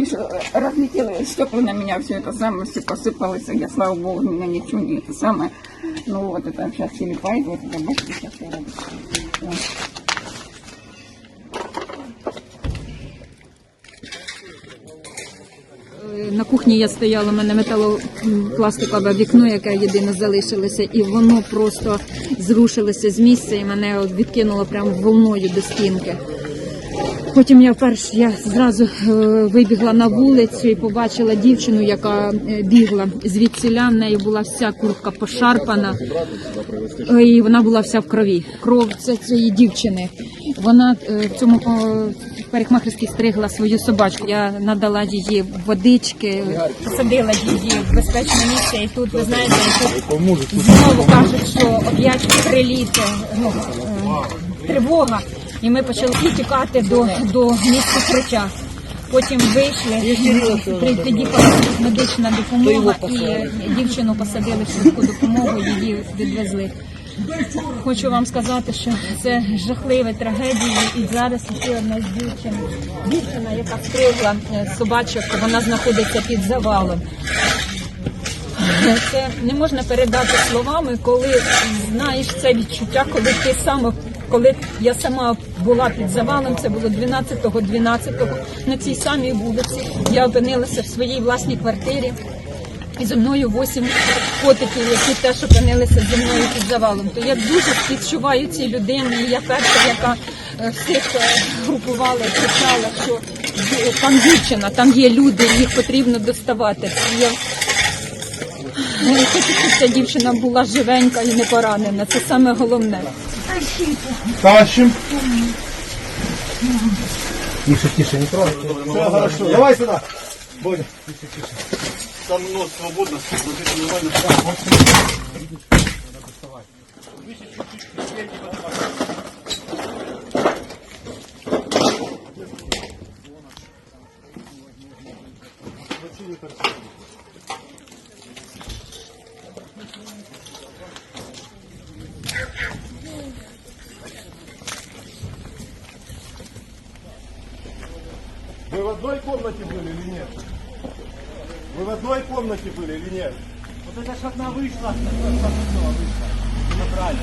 слышу, разлетело стекла на меня, все это самое, все посыпалось. Я, слава богу, у меня ничего не это самое. Ну вот это сейчас телепает, вот это бачите, сейчас я роблю. Вот. На кухні я стояла, у мене металопластикове вікно, яке єдине залишилося, і воно просто зрушилося з місця і мене от відкинуло прямо волною до стінки. Потім я вперше я зразу е, вибігла на вулицю і побачила дівчину, яка е, бігла звідсіля. В неї була вся куртка пошарпана, е, і вона була вся в крові. Кров це цієї дівчини. Вона в цьому парикмахерській стригла свою собачку. Я надала її водички, посадила її в безпечне місце. І тут ви знаєте, тут знову кажуть, що оп'ять приліт, ну, тривога. І ми почали тікати до, до місця укриття. Потім вийшли, при- під'їхала медична допомога і дівчину посадили в швидку допомогу, її відвезли. Хочу вам сказати, що це жахливі трагедії, і зараз ще одна з дівчин, дівчина, яка стригла е, собачок, вона знаходиться під завалом. Це не можна передати словами, коли знаєш це відчуття, коли ти саме, коли я сама була під завалом, це було 12-го, 12-го, на цій самій вулиці. Я опинилася в своїй власній квартирі. І зі мною восім котиків, які теж опинилися зі мною під завалом. То я дуже співчуваю цій людині. І я перша, яка е, всіх е, групувала і кричала, що там дівчина, там є люди, їх потрібно доставати. Я хочу, щоб ця дівчина була живенька і не поранена. Це саме головне. Тащим. Тише, тише, не трогай. Все хорошо. Давай сюда. Бодя. Там нос свободно, вот нормально. Вы в одной комнате были или нет? Вы в одной комнате были или нет? Вот это ж одна вышла, вышла. Забрали.